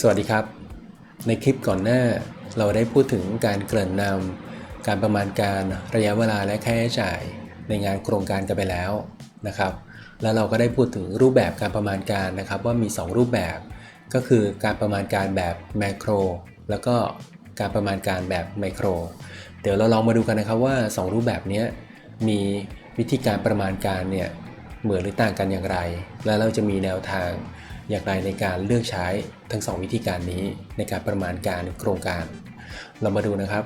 สวัสดีครับ ในคลิปก่อนหน้าเราได้พูดถึงการเกริ่นนำการประมาณการระยะเวลาและค่าใช้จ่ายในงานโครงการกันไปแล้วนะครับ แล้วเราก็ได้พูดถึงรูปแบบการประมาณการนะครับ ว่ามี 2 รูปแบบ ก็คือการประมาณการแบบแมโครแล้วก็การประมาณการแบบไมโครเดี๋ยวเราลองมาดูกันนะครับว่า 2 รูปแบบนี้มีวิธีการประมาณการเนี่ยเหมือนหรือต่างกันอย่างไร และเราจะมีแนวทาง อย่างไรในการเลือกใช้ทั้ง 2 วิธีการนี้ในการประมาณการโครงการ เรามาดูนะครับ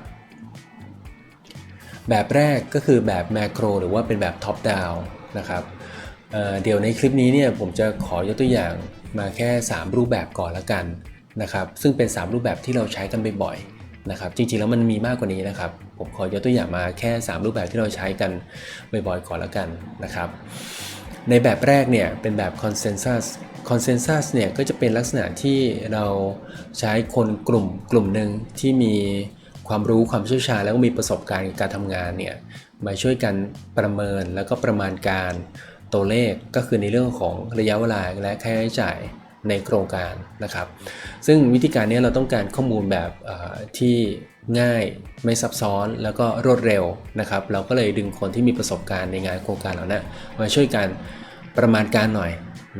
แบบแรกก็คือแบบแมโครหรือว่าเป็นแบบท็อปดาวนะครับเเดี๋ยวในคลิปนี้เนี่ยผมจะขอยกตัวอย่างมาแค่ 3 รูปแบบก่อนละกันนะครับ ซึ่งเป็น 3 รูปแบบที่เราใช้กันบ่อยๆนะครับ จริงๆแล้วมันมีมากกว่านี้นะครับ ผมขอยกตัวอย่างมาแค่ 3 รูปแบบที่เราใช้กันบ่อยๆก่อนละกันนะครับ ในแบบแรกเนี่ยเป็นแบบ consensus consensus เนี่ยก็จะเป็นลักษณะที่เราใช้คนกลุ่มกลุ่มหนึ่งที่มีความรู้ความเชี่ยวชาญแล้วก็มีประสบการณ์การทำงานเนี่ยมาช่วยกันประเมินแล้วก็ประมาณการตัวเลขก็คือในเรื่องของระยะเวลาและค่าใช้จ่ายในโครงการนะครับ ซึ่งวิธีการนี้เราต้องการข้อมูลแบบที่ง่ายไม่ซับซ้อนแล้วก็รวดเร็วนะครับ เราก็เลยดึงคนที่มีประสบการณ์ในงานโครงการเหล่านั้นมาช่วยกันประมาณการหน่อย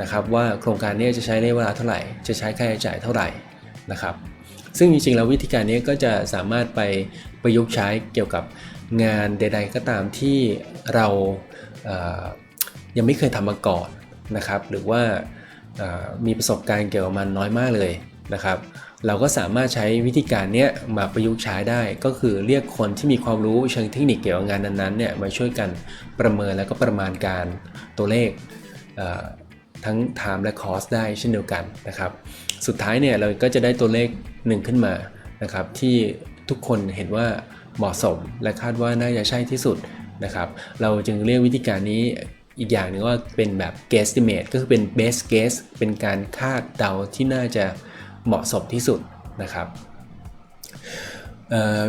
นะครับว่าโครงการนี้จะใช้ระยะเวลาเท่าไหร่ จะใช้ค่าใช้จ่ายเท่าไหร่นะครับ ซึ่งจริงๆแล้ววิธีการนี้ก็จะสามารถไปประยุกต์ใช้เกี่ยวกับงานใด ๆ ก็ตามที่เราเอ่อยังไม่เคยทำมาก่อนนะครับ หรือว่ามีประสบการณ์เกี่ยวกับมันน้อยมากเลยนะครับ เราก็สามารถใช้วิธีการนี้มาประยุกต์ใช้ได้ ก็คือเรียกคนที่มีความรู้เชิงเทคนิคเกี่ยวกับงานนั้นๆเนี่ยมาช่วยกันประเมินแล้วก็ประมาณการตัวเลข ทั้ง time และ cost ได้เช่นเดียวกันนะครับ สุดท้ายเนี่ยเราก็จะได้ตัวเลขหนึ่งขึ้นมานะครับที่ทุกคนเห็นว่าเหมาะสมและคาดว่าน่าจะใช่ที่สุดนะครับ เราจึงเรียกวิธีการนี้อีกอย่างหนึงว่าเป็นแบบ guesstimate ก็คือเป็น best guess เป็นการคาดเดาที่น่าจะเหมาะสมที่สุดนะครับ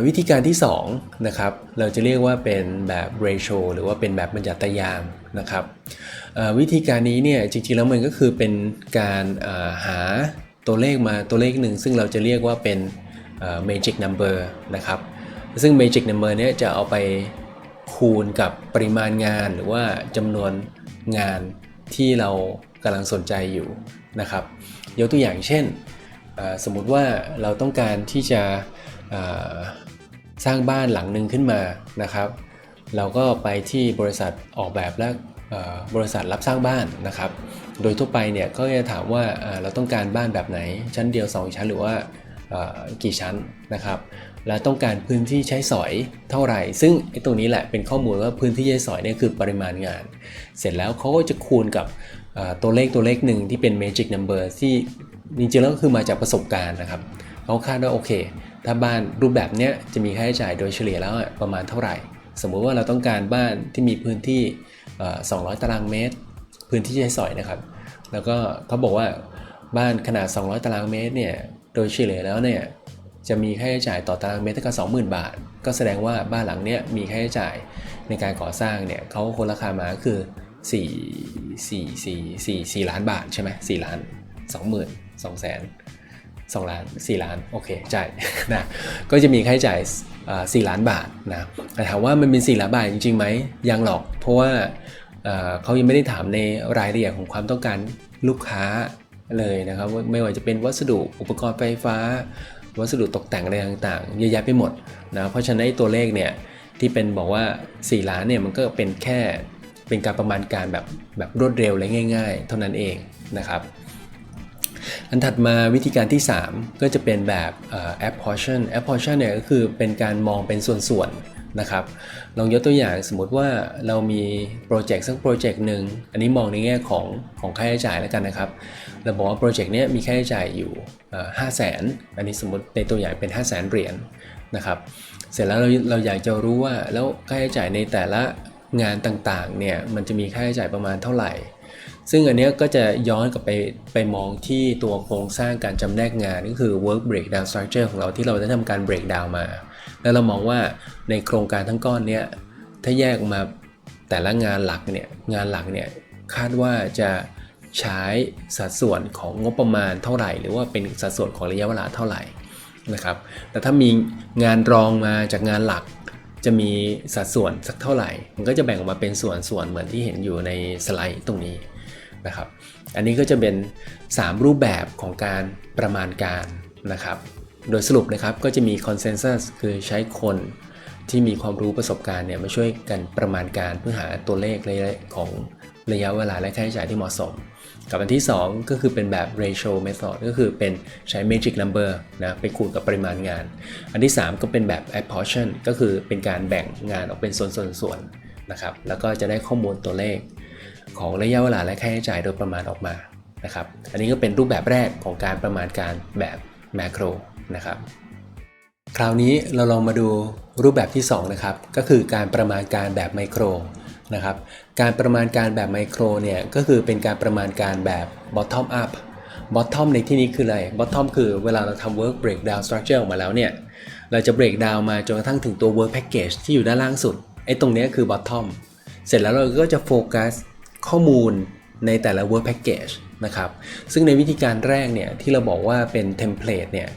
วิธีการที่2นะครับเราจะเรียกว่าเป็นแบบ ratio หรือว่าเป็นแบบบัญญัตยามนะครับ วิธีการนี้เนี่ยจริงๆแล้วมันก็คือเป็นการหาตัวเลขมาตัวเลขหนึ่ง ซึ่งเราจะเรียกว่าเป็นเอ่อ magic number นะครับ ซึ่ง magic number เนี่ยจะเอาไปคูณกับปริมาณงานหรือว่าจำนวนงานที่เรากำลังสนใจอยู่นะครับยกตัวอย่างเช่น สมมุติว่าเราต้องการที่จะสร้างบ้านหลังหนึ่งขึ้นมานะครับ เราก็ไปที่บริษัทออกแบบและ บริษัทรับสร้างบ้านนะครับ โดยทั่วไปเนี่ยก็จะถามว่าเราต้องการบ้านแบบไหน ชั้นเดียว 2 ชั้นหรือว่ากี่ชั้นนะครับ และต้องการพื้นที่ใช้สอยเท่าไหร่ ซึ่งไอ้ตรงนี้แหละเป็นข้อมูลว่าพื้นที่ใช้สอยเนี่ยคือปริมาณงาน เสร็จแล้วเขาก็จะคูณกับตัวเลขตัวเลขหนึ่งที่เป็น magic number ที่จริงๆแล้วก็คือมาจากประสบการณ์นะครับเขาคาดว่าโอเค ถ้าบ้านรูปแบบเนี้ยจะมีค่าใช้จ่ายโดยเฉลี่ยแล้วประมาณเท่าไหร่ สมมุติว่าเราต้องการบ้านที่มีพื้นที่ 200 ตารางเมตร พื้นที่ใช้สอยนะครับ แล้วก็เขาบอกว่าบ้านขนาด 200 ตารางเมตรเนี่ยโดยเฉลี่ยแล้วเนี่ยจะมีค่าใช้จ่ายต่อตารางเมตรเท่ากับ20,000 บาท ก็แสดงว่าบ้านหลังเนี้ยมีค่าใช้จ่ายในการก่อสร้างเนี่ยเขาคนราคามาก็คือ 4 4 4 4 4 ล้านบาทใช่ไหม4ล้าน 20,000 2แสน2ล้าน 4 ล้าน โอเคจ่ายนะก็จะมีค่าใช้จ่าย 4ล้านบาทนะแต่ถามว่ามันเป็น 4 ล้านบาทจริงๆไหมยังหรอก เพราะว่าเขายังไม่ได้ถามในรายละเอียดของความต้องการลูกค้าเลยนะครับไม่ว่าจะเป็นวัสดุอุปกรณ์ไฟฟ้า วัสดุตกแต่งอะไรต่างๆเยอะแยะไปหมดนะเพราะฉะนั้นตัวเลขเนี่ยที่เป็นบอกว่า 4 ล้านเนี่ยมันก็เป็นแค่เป็นการประมาณการแบบแบบรวดเร็วและง่าย ๆ เท่านั้นเองนะครับ อันถัดมาวิธีการที่ 3 ก็จะเป็นแบบเอ่อ apportion apportion เนี่ยก็คือเป็นการมองเป็นส่วนๆนะครับลองยกตัวอย่างสมมติว่าเรามีโปรเจกต์สักโปรเจกต์หนึ่งอันนี้มองในแง่ของของค่าใช้จ่ายแล้วกันนะครับเราบอกว่าโปรเจกต์นี้มีค่าใช้จ่ายอยู่ห้าแสนอันนี้สมมติในตัวอย่างเป็น 5 0 0แสนเหรียญนะครับเสร็จแล้วเราเราอยากจะรู้ว่าแล้วค่าใช้จ่ายในแต่ละงานต่างๆเนี่ยมันจะมีค่าใช้จ่ายประมาณเท่าไหร่ ซึ่งอันนี้ก็จะย้อนกลับไปไปมองที่ตัวโครงสร้างการจำแนกงานก็คือ work breakdown structure ของเราที่เราได้ทำการ breakdown มา แล้วเรามองว่าในโครงการทั้งก้อนเนี้ยถ้าแยกมาแต่ละงานหลักเนี่ยงานหลักเนี่ยคาดว่าจะใช้สัดส่วนของงบประมาณเท่าไหร่ หรือว่าเป็นสัดส่วนของระยะเวลาเท่าไหร่นะครับ แต่ถ้ามีงานรองมาจากงานหลัก จะมีสัดส่วนสักเท่าไหร่ มันก็จะแบ่งออกมาเป็นส่วนๆเหมือนที่เห็นอยู่ในสไลด์ตรงนี้ นะครับ อันนี้ก็จะเป็น 3 รูปแบบของการประมาณการนะครับ โดยสรุปนะครับก็จะมี consensus คือใช้คนที่มีความรู้ประสบการณ์เนี่ยมาช่วยกันประมาณการเพื่อหาตัวเลขของระยะเวลาและค่าใช้จ่ายที่เหมาะสม กับอันที่ 2 ก็คือเป็นแบบ ratio method ก็คือเป็นใช้ magic number นะไปคูณกับปริมาณงาน อันที่ 3 ก็เป็นแบบ apportion ก็คือเป็นการแบ่งงานออกเป็นส่วนๆๆนะครับแล้วก็จะได้ข้อมูลตัวเลข ของระยะเวลาและค่าใช้จ่ายโดยประมาณออกมานะครับ อันนี้ก็เป็นรูปแบบแรกของการประมาณการแบบแมโครนะครับ คราวนี้เราลองมาดูรูปแบบที่2นะครับ ก็คือการประมาณการแบบไมโครนะครับ การประมาณการแบบไมโครเนี่ยก็คือเป็นการประมาณการแบบ bottom up bottom ในที่นี้คืออะไร bottom คือเวลาเราทำ work breakdown structure ออกมาแล้วเนี่ย เราจะ break down มาจนกระทั่งถึงตัว work package ที่อยู่ด้านล่างสุด ไอ้ตรงนี้คือ bottom เสร็จแล้วเราก็จะโฟกัส ข้อมูลในแต่ละ work package นะครับ ซึ่งในวิธีการแรกเนี่ยที่เราบอกว่าเป็น template เนี่ย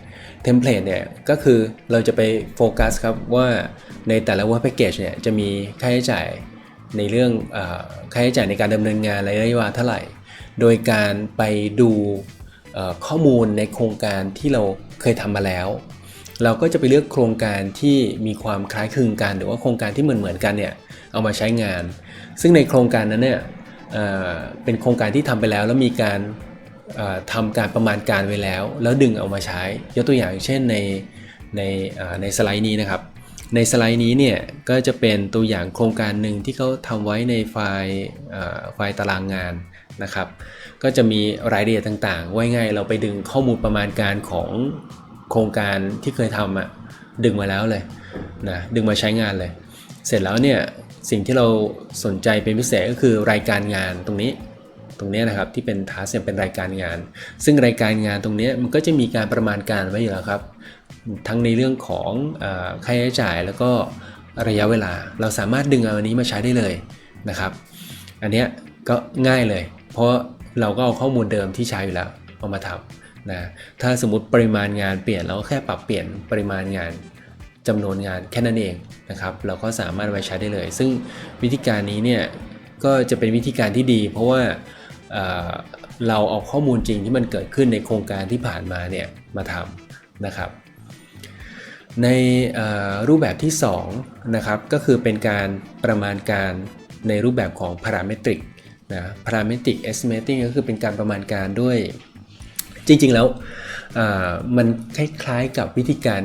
template เนี่ยก็คือเราจะไปโฟกัสครับว่าในแต่ละ work package เนี่ยจะมีค่าใช้จ่ายในเรื่องอค่าใช้จ่ายในการดำเนินงานระยะเวลาเท่าไหร่ โดยการไปดูข้อมูลในโครงการที่เราเคยทำมาแล้ว เราก็จะไปเลือกโครงการที่มีความคล้ายคลึงกัน หรือว่าโครงการที่เหมือนเหมือนกันเนี่ยเอามาใช้งาน ซึ่งในโครงการนั้นเนี่ย เป็นโครงการที่ทำไปแล้วแล้วมีการเอ่อทำการประมาณการไว้แล้ว แล้วดึงเอามาใช้ ยกตัวอย่างเช่นในในในสไลด์นี้นะครับ ในสไลด์นี้เนี่ยก็จะเป็นตัวอย่างโครงการหนึ่งที่เขาทำไว้ในไฟล์ไฟล์ตารางงานนะครับ ก็จะมีรายละเอียดต่างๆ ไว้ง่ายเราไปดึงข้อมูลประมาณการของโครงการที่เคยทำอะดึงมาแล้วเลยนะดึงมาใช้งานเลย เสร็จแล้วเนี่ย สิ่งที่เราสนใจเป็นพิเศษก็คือรายการงานตรงนี้ตรงนี้นะครับที่เป็นทาสเป็นรายการงาน ซึ่งรายการงานตรงนี้มันก็จะมีการประมาณการไว้อยู่แล้วครับ ทั้งในเรื่องของอค่าใช้จ่ายแล้วก็ระยะเวลา เราสามารถดึงเอาอันนี้มาใช้ได้เลยนะครับ อันนี้ก็ง่ายเลย เพราะเราก็เอาข้อมูลเดิมที่ใช้อยู่แล้วเอามาทำนะถ้าสมมติปริมาณงานเปลี่ยนเราก็แค่ปรับเปลี่ยนปริมาณงาน จำนวนงานแค่นั้นเองนะครับ เราก็สามารถเอาไปใช้ได้เลย ซึ่งวิธีการนี้เนี่ยก็จะเป็นวิธีการที่ดี เพราะว่าเเราเอาข้อมูลจริงที่มันเกิดขึ้นในโครงการที่ผ่านมาเนี่ยมาทำนะครับ ในรูปแบบที่2นะครับก็คือเป็นการประมาณการในรูปแบบของ parametric นะ parametric estimating ก็คือเป็นการประมาณการด้วย จริงๆแล้วมันคล้ายๆกับวิธีการ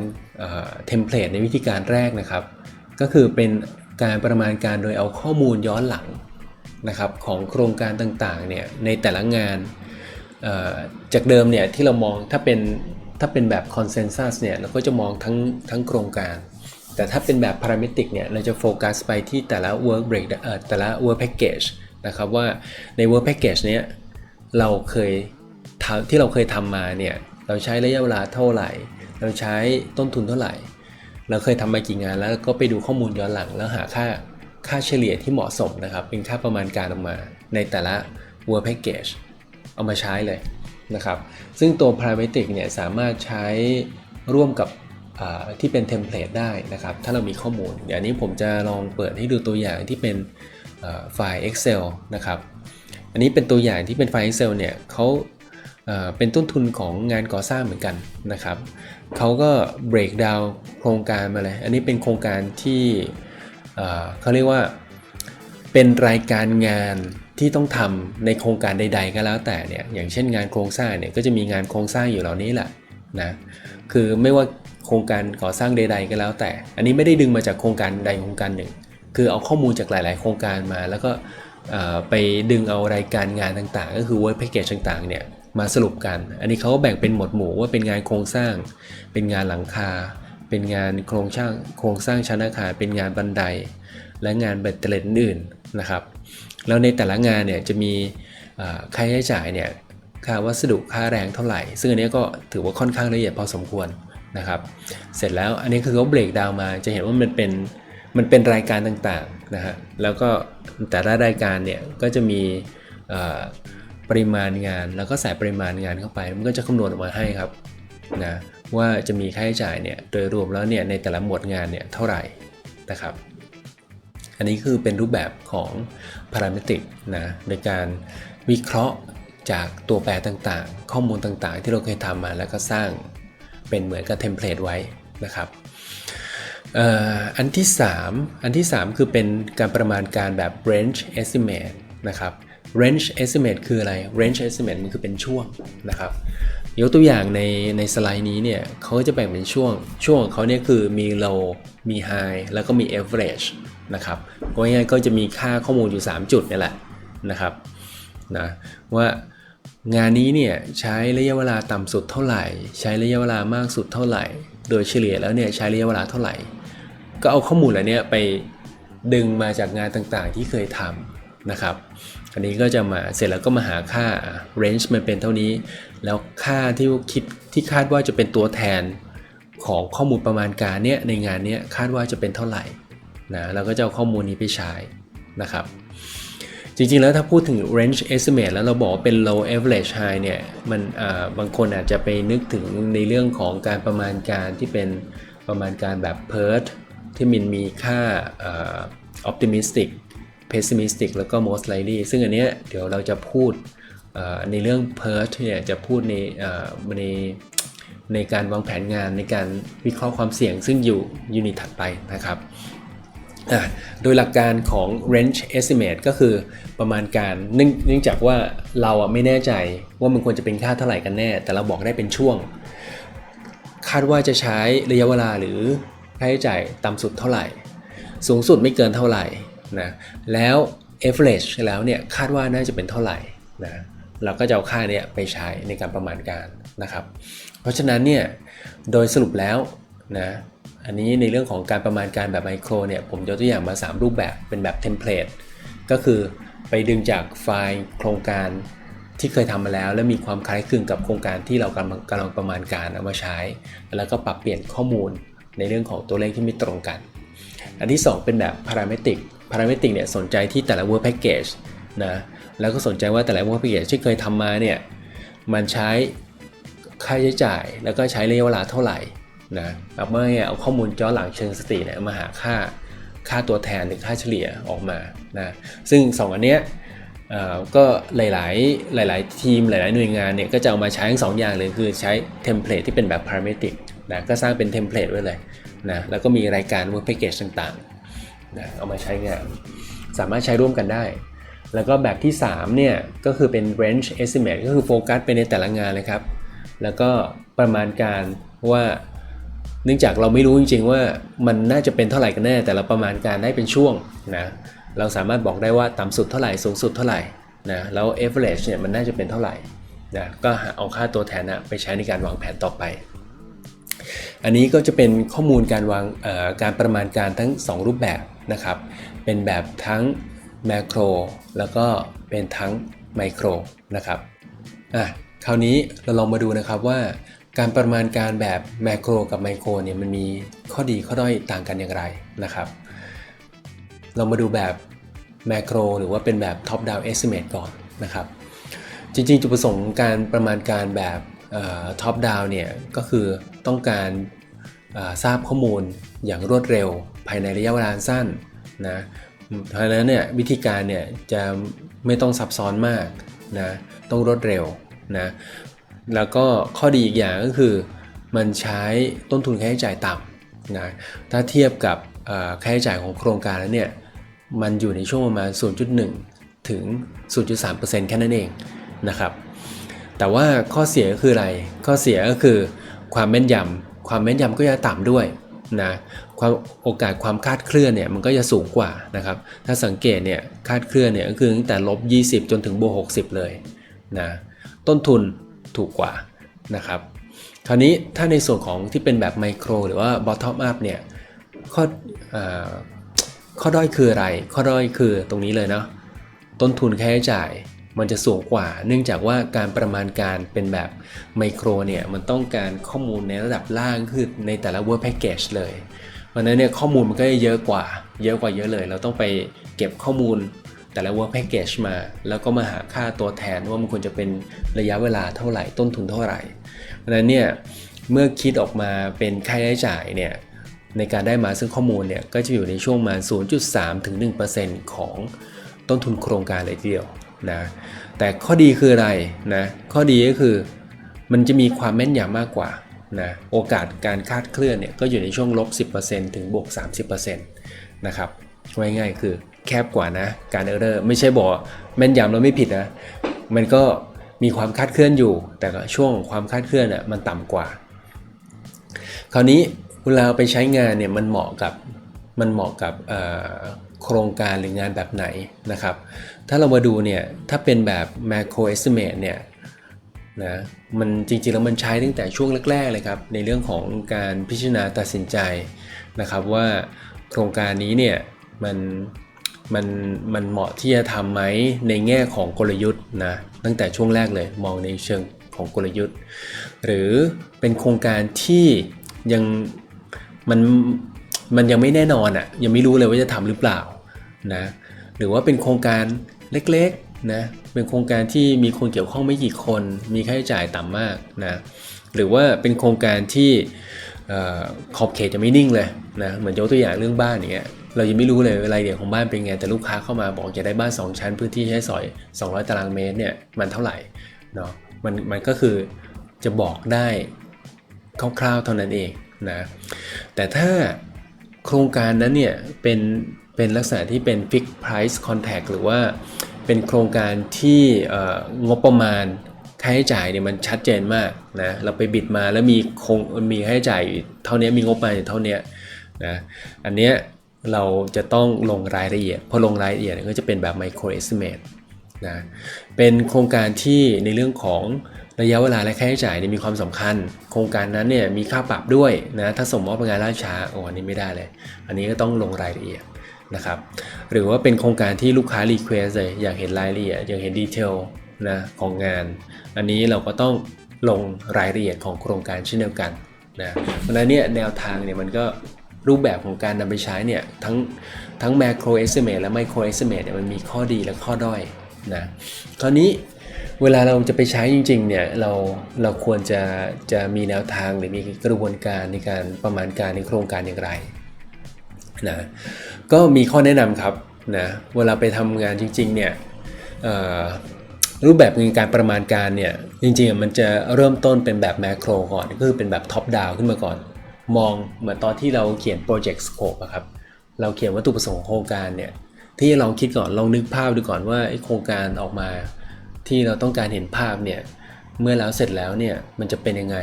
เทมเพลตในวิธีการแรกนะครับ ก็คือเป็นการประมาณการโดยเอาข้อมูลย้อนหลังนะครับของโครงการต่างๆเนี่ยในแต่ละงานจากเดิมเนี่ยที่เรามองถ้าเป็นถ้าเป็นแบบ consensus เนี่ยเราก็จะมองทั้งทั้งโครงการ แต่ถ้าเป็นแบบ parametric เนี่ยเราจะโฟกัสไปที่แต่ละ work break แต่ละ work package นะครับว่าใน work package เนี้ยเราเคยที่เราเคยทำมาเนี่ยเราใช้ระยะเวลาเท่าไหร่ เราใช้ต้นทุนเท่าไหร่ เราเคยทำมากี่งานแล้วก็ไปดูข้อมูลย้อนหลัง แล้วหาค่าค่าเฉลี่ยที่เหมาะสมนะครับ เป็นค่าประมาณการออกมาในแต่ละ work package เอามาใช้เลยนะครับ ซึ่งตัว parametric เนี่ยสามารถใช้ร่วมกับที่เป็นเทมเพลตได้นะครับ ถ้าเรามีข้อมูล เดี๋ยวนี้ผมจะลองเปิดให้ดูตัวอย่างที่เป็นไฟล์ Excel นะครับ อันนี้เป็นตัวอย่างที่เป็นไฟล์ Excel เนี่ยเขาเป็นต้นทุนของงานก่อสร้างเหมือนกันนะครับ เขาก็ break down โครงการมาเลย อันนี้เป็นโครงการที่เขาเรียกว่าเป็นรายการงานที่ต้องทำในโครงการใด ๆ ก็แล้วแต่เนี่ยอย่างเช่นงานโครงสร้างเนี่ยก็จะมีงานโครงสร้างอยู่เหล่านี้แหละนะคือไม่ว่าโครงการก่อสร้างใด ๆ ก็แล้วแต่ อันนี้ไม่ได้ดึงมาจากโครงการใดโครงการหนึ่ง คือเอาข้อมูลจากหลาย ๆ โครงการมา แล้วก็ไปดึงเอารายการงานต่างๆ ก็คือ work package ต่างๆเนี่ย มาสรุปกัน อันนี้เขาก็แบ่งเป็นหมวดหมู่ว่าเป็นงานโครงสร้าง เป็นงานหลังคา เป็นงานโครงสร้างโครงสร้างชั้นอาคารเป็นงานบันได และงานเบ็ดเตล็ดอื่นนะครับ แล้วในแต่ละงานเนี่ยจะมีค่าใช้จ่ายเนี่ยค่าวัสดุค่าแรงเท่าไหร่ ซึ่งอันนี้ก็ถือว่าค่อนข้างละเอียดพอสมควรนะครับ เสร็จแล้วอันนี้คือเขาเบรกดาวมาจะเห็นว่ามันเป็นมันเป็นรายการต่างๆนะฮะแล้วก็แต่ละรายการเนี่ยก็จะมี ปริมาณงาน แล้วก็ใส่ปริมาณงานเข้าไป มันก็จะคำนวณออกมาให้ครับนะว่าจะมีค่าใช้จ่ายเนี่ยโดยรวมแล้วเนี่ยในแต่ละหมวดงานเนี่ยเท่าไหร่นะครับ อันนี้คือเป็นรูปแบบของ parametric นะในการวิเคราะห์จากตัวแปรต่างๆ ข้อมูลต่างๆ ที่เราเคยทำมาแล้วก็สร้างเป็นเหมือนกับเทมเพลตไว้นะครับอันที่ 3 อันที่ 3 คือเป็นการประมาณการแบบ range estimate นะครับ range estimate คืออะไร range estimate มันคือเป็นช่วงนะครับ ยกตัวอย่างในในสไลด์นี้เนี่ยเขาจะแบ่งเป็นช่วง ช่วงของเขาเนี่ยคือมี low มี high แล้วก็มี average นะครับง่ายๆก็จะมีค่าข้อมูลอยู่ 3 จุดนี่แหละนะครับนะว่างานนี้เนี่ยใช้ระยะเวลาต่ำสุดเท่าไหร่ ใช้ระยะเวลามากสุดเท่าไหร่ โดยเฉลี่ยแล้วเนี่ยใช้ระยะเวลาเท่าไหร่ ก็เอาข้อมูลเหล่านี้ไปดึงมาจากงานต่างๆที่เคยทำ นะครับอันนี้ก็จะมาเสร็จแล้วก็มาหาค่า range มันเป็นเท่านี้ แล้วค่าที่คิดที่คาดว่าจะเป็นตัวแทนของข้อมูลประมาณการเนี้ยในงานเนี้ยคาดว่าจะเป็นเท่าไหร่นะเราก็จะเอาข้อมูลนี้ไปใช้นะครับ จริงๆแล้วถ้าพูดถึง range estimate แล้วเราบอกเป็น low average high เนี่ยมันอ่าบางคนอาจจะไปนึกถึงในเรื่องของการประมาณการที่เป็นประมาณการแบบ PERT ที่มันมีค่าอ่า optimistic pessimistic แล้วก็ most likely ซึ่งอันเนี้ยเดี๋ยวเราจะพูดในเรื่อง PERT เนี่ยจะพูดในในในการวางแผนงานในการวิเคราะห์ความเสี่ยงซึ่งอยู่ยูนิตถัดไปนะครับโดยหลักการของ range estimate ก็คือประมาณการเนื่องจากว่าเราไม่แน่ใจว่ามันควรจะเป็นค่าเท่าไหร่กันแน่ แต่เราบอกได้เป็นช่วง คาดว่าจะใช้ระยะเวลาหรือค่าใช้จ่ายต่ำสุดเท่าไหร่ สูงสุดไม่เกินเท่าไหร่ นะแล้ว average แล้วเนี่ยคาดว่าน่าจะเป็นเท่าไหร่นะเราก็จะเอาค่าเนี้ยไปใช้ในการประมาณการนะครับ เพราะฉะนั้นเนี่ยโดยสรุปแล้วนะอันนี้ในเรื่องของการประมาณการแบบไมโครเนี่ยผมยกตัวอย่างมา 3 รูปแบบเป็นแบบเทมเพลตก็คือไปดึงจากไฟล์โครงการที่เคยทำมาแล้ว และมีความคล้ายคลึงกับโครงการที่เรากำลังกำลังประมาณการเอามาใช้ แล้วก็ปรับเปลี่ยนข้อมูลในเรื่องของตัวเลขที่ไม่ตรงกัน อันที่ 2 เป็นแบบ parametric parametric เพาราเมติกเนี่ยสนใจที่แต่ละ word package นะแล้วก็สนใจว่าแต่ละ word package ที่เคยทำมาเนี่ยมันใช้ค่าใช้จ่ายแล้วก็ใช้ระยะเวลาเท่าไหร่นะแบบเมื่อเอาข้อมูลย้อนหลังเชิงสติเนี่ยมาหาค่าค่าตัวแทนหรือค่าเฉลี่ยออกมานะซึ่ง 2 อันเนี้ยอ่อก็หลาย ๆ หลาย ๆ ทีมหลาย ๆ หน่วยงานเนี่ยก็จะเอามาใช้ทั้งสองอย่างเลยคือใช้เทมเพลตที่เป็นแบบ parametric นะก็สร้างเป็นเทมเพลตไว้เลยนะแล้วก็มีรายการ word package ต่าง ๆ นะเอามาใช้งาน สามารถใช้ร่วมกันได้ แล้วก็แบบที่3เนี่ยก็คือเป็น range estimate ก็คือโฟกัสไปในแต่ละงานเลยครับ แล้วก็ประมาณการว่าเนื่องจากเราไม่รู้จริง ๆ ว่ามันน่าจะเป็นเท่าไหร่กันแน่ แต่เราประมาณการได้เป็นช่วงนะเราสามารถบอกได้ว่าต่ำสุดเท่าไหร่สูงสุดเท่าไหร่นะแล้ว average เนี่ยมันน่าจะเป็นเท่าไหร่นะก็เอาค่าตัวแทนนะไปใช้ในการวางแผนต่อไป อันนี้ก็จะเป็นข้อมูลการวางการประมาณการทั้ง 2 รูปแบบ นะครับ เป็นแบบทั้งแมโครแล้วก็เป็นทั้งไมโครนะครับอะคราวนี้เราลองมาดูนะครับว่าการประมาณการแบบแมโครกับไมโครเนี่ยมันมีข้อดีข้อด้อยต่างกันอย่างไรนะครับ เรามาดูแบบแมโครหรือว่าเป็นแบบ top down estimate ก่อนนะครับ จริงๆ จุดประสงค์การประมาณการแบบท็อปดาวเนี่ยก็คือต้องการทราบข้อมูลอย่างรวดเร็ว ภายในระยะเวลาสั้นนะเพราะฉะนั้นเนี่ยวิธีการเนี่ยจะไม่ต้องซับซ้อนมากนะต้องรวดเร็วนะแล้วก็ข้อดีอีกอย่างก็คือมันใช้ต้นทุนค่าใช้จ่ายต่ำนะถ้าเทียบกับค่าใช้จ่ายของโครงการแล้วเนี่ยมันอยู่ในช่วงประมาณ 0.1 ถึง 0.3%แค่นั้นเองนะครับแต่ว่าข้อเสียก็คืออะไร ข้อเสียก็คือความแม่นยำความแม่นยำก็จะต่ำด้วย นะความโอกาสความคาดเคลื่อนเนี่ยมันก็จะสูงกว่านะครับ ถ้าสังเกตเนี่ยคาดเคลื่อนเนี่ยก็คือตั้งแต่ลบ 20 จนถึงบวก60 เลยนะต้นทุนถูกกว่านะครับ คราวนี้ถ้าในส่วนของที่เป็นแบบไมโครหรือว่า bottom up เนี่ยข้ออข้อด้อยคืออะไร ข้อด้อยคือตรงนี้เลยเนาะต้นทุนค่าใช้จ่าย มันจะสูงกว่า เนื่องจากว่าการประมาณการเป็นแบบไมโครเนี่ยมันต้องการข้อมูลในระดับล่างคือในแต่ละ Word Package เลยเพราะนั้นเนี่ยข้อมูลมันก็จะเยอะกว่า เยอะกว่าเยอะเลย เราต้องไปเก็บข้อมูลแต่ละ work package มา แล้วก็มาหาค่าตัวแทนว่ามันควรจะเป็นระยะเวลาเท่าไหร่ต้นทุนเท่าไหร่เพราะฉะนั้นเนี่ยเมื่อคิดออกมาเป็นค่าใช้จ่ายเนี่ยในการได้มาซึ่งข้อมูลเนี่ยก็จะอยู่ในช่วงประมาณ0.3ถึง1%ของต้นทุนโครงการเลยทีเดียว นะแต่ข้อดีคืออะไรนะข้อดีก็คือมันจะมีความแม่นยำมากกว่านะโอกาสการคาดเคลื่อนเนี่ยก็อยู่ในช่วงลบ 10%ถึงบวก 30%นะครับง่ายๆคือแคบกว่านะการเออร์เรอร์ไม่ใช่บอกแม่นยำแล้วไม่ผิดนะมันก็มีความคาดเคลื่อนอยู่ แต่ก็ช่วงความคาดเคลื่อนอะมันต่ำกว่า คราวนี้เวลาเอาไปใช้งานเนี่ยมันเหมาะกับมันเหมาะกับโครงการหรืองานแบบไหนนะครับ ถ้าเรามาดูเนี่ยถ้าเป็นแบบ macro estimate เนี่ยนะมันจริงๆแล้วมันใช้ตั้งแต่ช่วงแรกๆเลยครับ ในเรื่องของการพิจารณาตัดสินใจนะครับว่าโครงการนี้เนี่ยมันมันมันเหมาะที่จะทำไหมในแง่ของกลยุทธ์นะตั้งแต่ช่วงแรกเลยมองในเชิงของกลยุทธ์ หรือเป็นโครงการที่ยังมันมันยังไม่แน่นอนอะ่ะยังไม่รู้เลยว่าจะทำหรือเปล่านะหรือว่าเป็นโครงการ เล็กๆนะเป็นโครงการที่มีคนเกี่ยวข้องไม่กี่คน มีค่าใช้จ่ายต่ำมากนะหรือว่าเป็นโครงการที่ขอบเขตจะไม่นิ่งเลยนะเหมือนยกตัวอย่างเรื่องบ้านอย่างเงี้ยเรายังไม่รู้เลยรายละเอียดของบ้านเป็นไงแต่ลูกค้าเข้ามาบอกจะได้บ้าน 2 ชั้นพื้นที่ใช้สอย 200 ตารางเมตรเนี่ยมันเท่าไหร่เนาะมันมันก็คือจะบอกได้คร่าวๆเท่านั้นเองนะแต่ถ้าโครงการนั้นเนี่ยเป็น เป็นลักษณะที่เป็น fixed price contract หรือว่าเป็นโครงการที่เอ่องบประมาณค่าใช้จ่ายเนี่ยมันชัดเจนมากนะเราไปบิดมาแล้วมีคงมีค่าใช้จ่ายเท่านี้มีงบประมาณเท่านี้นะอันเนี้ยเราจะต้องลงรายละเอียดพอลงรายละเอียดก็จะเป็นแบบ micro estimate นะเป็นโครงการที่ในเรื่องของระยะเวลาและค่าใช้จ่ายเนี่ยมีความสำคัญ โครงการนั้นเนี่ยมีค่าปรับด้วยนะถ้าสมมติว่างานล่าช้าโอ้อันนี้ไม่ได้เลย อันนี้ก็ต้องลงรายละเอียด นะครับหรือว่าเป็นโครงการที่ลูกค้ารีเควสเลยอยากเห็นรายละเอียดอยากเห็นดีเทลนะของงาน อันนี้เราก็ต้องลงรายละเอียดของโครงการเช่นเดียวกันนะเพราะนั้นเนี่ยแนวทางเนี่ยมันก็รูปแบบของการนำไปใช้เนี่ยทั้งทั้ง macro estimate และ micro estimate เนี่ยมันมีข้อดีและข้อด้อยนะคราวนี้เวลาเราจะไปใช้จริงๆเนี่ยเราเราควรจะจะมีแนวทางหรือมีกระบวนการในการประมาณการในโครงการอย่างไร นะก็มีข้อแนะนำครับนะเวลาไปทำงานจริงๆเนี่ยรูปแบบในการประมาณการเนี่ยจริงๆมันจะเริ่มต้นเป็นแบบแมโครก่อนก็คือเป็นแบบท็อปดาวขึ้นมาก่อน มองเหมือนตอนที่เราเขียนโปรเจกต์สโคปครับเราเขียนวัตถุประสงค์โครงการเนี่ยที่ลองคิดก่อนลองนึกภาพดูก่อนว่าโครงการออกมาที่เราต้องการเห็นภาพเนี่ยเมื่อแล้วเสร็จแล้วเนี่ยมันจะเป็นยังไง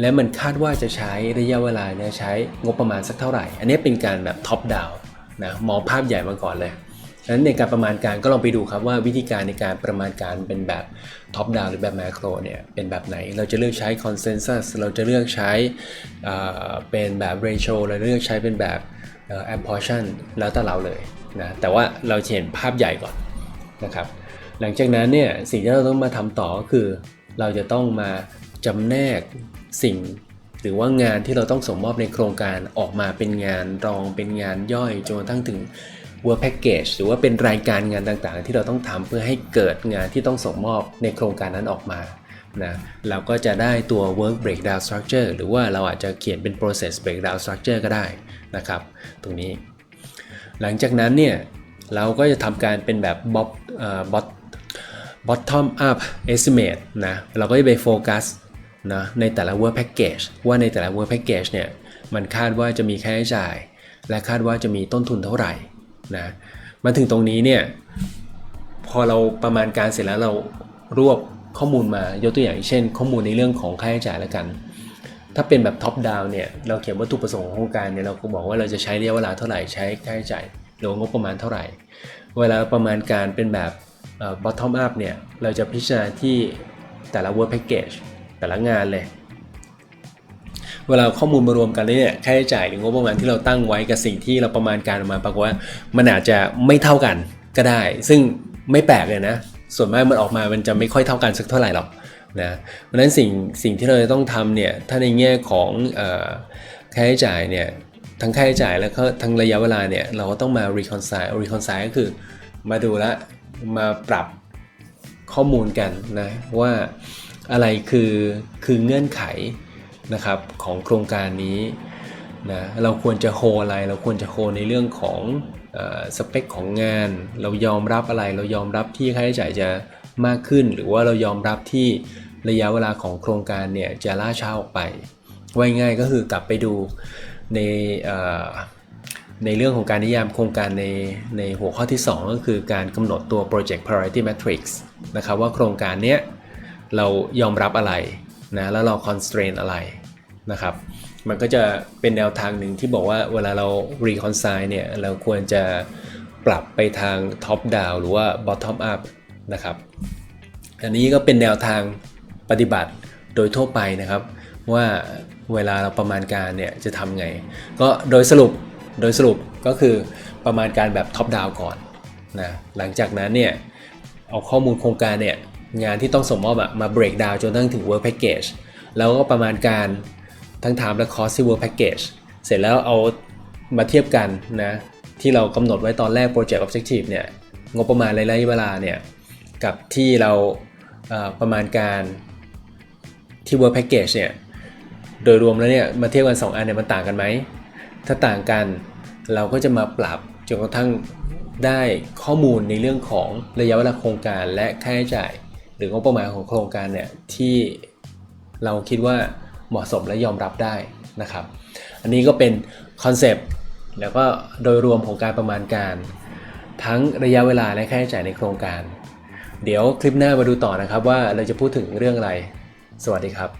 และมันคาดว่าจะใช้ระยะเวลาเนี่ยใช้งบประมาณสักเท่าไหร่ อันนี้เป็นการแบบท็อปดาวนะมองภาพใหญ่มาก่อนเลยฉะนั้นในการประมาณการก็ลองไปดูครับว่าวิธีการในการประมาณการเป็นแบบท็อปดาวหรือแบบแมโครเนี่ยเป็นแบบไหน เราจะเลือกใช้คอนเซนแซสเราจะเลือกใช้เป็นแบบเรโชเราเลือกใช้เป็นแบบแอมพอร์ชันแล้วแต่เราเลยนะแต่ว่าเราเห็นภาพใหญ่ก่อนนะครับหลังจากนั้นเนี่ยสิ่งที่เราต้องมาทำต่อก็คือ เราจะต้องมา จำแนกสิ่ง หรือว่างานที่เราต้องส่งมอบในโครงการออกมาเป็นงานรองเป็นงานย่อยจนกระทั่งถึง work package หรือว่าเป็นรายการงานต่างๆ ที่เราต้องทำเพื่อให้เกิดงานที่ต้องส่งมอบในโครงการนั้นออกมานะเราก็จะได้ตัว work breakdown structure หรือว่าเราอาจจะเขียนเป็น process breakdown structure ก็ได้นะครับ ตรงนี้ หลังจากนั้นเนี่ย เราก็จะทำการเป็นแบบ bot เอ่อ bot bottom up estimate นะ เราก็จะไปโฟกัส นะในแต่ละ work package ว่าในแต่ละ work package เนี่ยมันคาดว่าจะมีค่าใช้จ่าย และคาดว่าจะมีต้นทุนเท่าไหร่นะมาถึงตรงนี้เนี่ยพอเราประมาณการเสร็จแล้วเรารวบข้อมูลมายกตัวอย่างเช่น ข้อมูลในเรื่องของค่าใช้จ่ายแล้วกัน ถ้าเป็นแบบท็อปดาวเนี่ยเราเขียนวัตถุประสงค์ของโครงการเนี่ยเราก็บอกว่าเราจะใช้ระยะเวลาเท่าไหร่ใช้ค่าใช้จ่ายหรืองบประมาณเท่าไหร่ เวลาประมาณการเป็นแบบเอ่อ bottom up เนี่ยเราจะพิจารณาที่แต่ละ work package แต่ละงานเลย เวลาข้อมูลมารวมกันเนี่ยค่าใช้จ่ายหรืองบประมาณที่เราตั้งไว้กับสิ่งที่เราประมาณการออกมาปรากฏว่ามันอาจจะไม่เท่ากันก็ได้ ซึ่งไม่แปลกเลยนะ ส่วนมากมันออกมามันจะไม่ค่อยเท่ากันสักเท่าไหร่หรอกนะเพราะฉะนั้นสิ่งสิ่งที่เราจะต้องทำเนี่ยถ้าในแง่ของค่าใช้จ่ายเนี่ยทั้งค่าใช้จ่ายแล้วก็ทั้งระยะเวลาเนี่ยเราก็ต้องมา reconcile reconcile ก็คือมาดูและมาปรับข้อมูลกันนะว่า อะไรคือคือเงื่อนไขนะครับของโครงการนี้นะเราควรจะโฮอะไร เราควรจะโฮในเรื่องของสเปคของงาน เรายอมรับอะไร เรายอมรับที่ค่าใช้จ่ายจะมากขึ้น หรือว่าเรายอมรับที่ระยะเวลาของโครงการเนี่ยจะล่าช้าออกไปว่าง่ายก็คือกลับไปดูในในเรื่องของการนิยามโครงการในในหัวข้อที่ 2 ก็คือการกำหนดตัว Project Priority Matrix นะครับว่าโครงการเนี้ย เรายอมรับอะไรนะแล้วเรา constraint อะไรนะครับ มันก็จะเป็นแนวทางหนึ่งที่บอกว่าเวลาเรา reconcile เนี่ยเราควรจะปรับไปทาง top down หรือว่า bottom up นะครับ อันนี้ก็เป็นแนวทางปฏิบัติโดยทั่วไปนะครับ ว่าเวลาเราประมาณการเนี่ยจะทำไง ก็โดยสรุปโดยสรุปก็คือประมาณการแบบท็อปดาวก่อนนะหลังจากนั้นเนี่ยเอาข้อมูลโครงการเนี่ย งานที่ต้องส่งมอบอะมา break down จนทั้งถึง work package แล้วก็ประมาณการทั้ง time และ cost ที่ work package เสร็จแล้วเอามาเทียบกันนะที่เรากำหนดไว้ตอนแรก project objective เนี่ยงบประมาณระยะเวลาเนี่ยกับที่เราเอ่อประมาณการที่ Work Package เนี่ยโดยรวมแล้วเนี่ยมาเทียบกัน 2 อันเนี่ยมันต่างกันไหม ถ้าต่างกันเราก็จะมาปรับจนกระทั่งได้ข้อมูลในเรื่องของระยะเวลาโครงการและค่าใช้จ่าย หรืองบประมาณของโครงการเนี่ยที่เราคิดว่าเหมาะสมและยอมรับได้นะครับ อันนี้ก็เป็นคอนเซปต์แล้วก็โดยรวมของการประมาณการ ทั้งระยะเวลาและค่าใช้จ่ายในโครงการ เดี๋ยวคลิปหน้ามาดูต่อนะครับว่าเราจะพูดถึงเรื่องอะไร สวัสดีครับ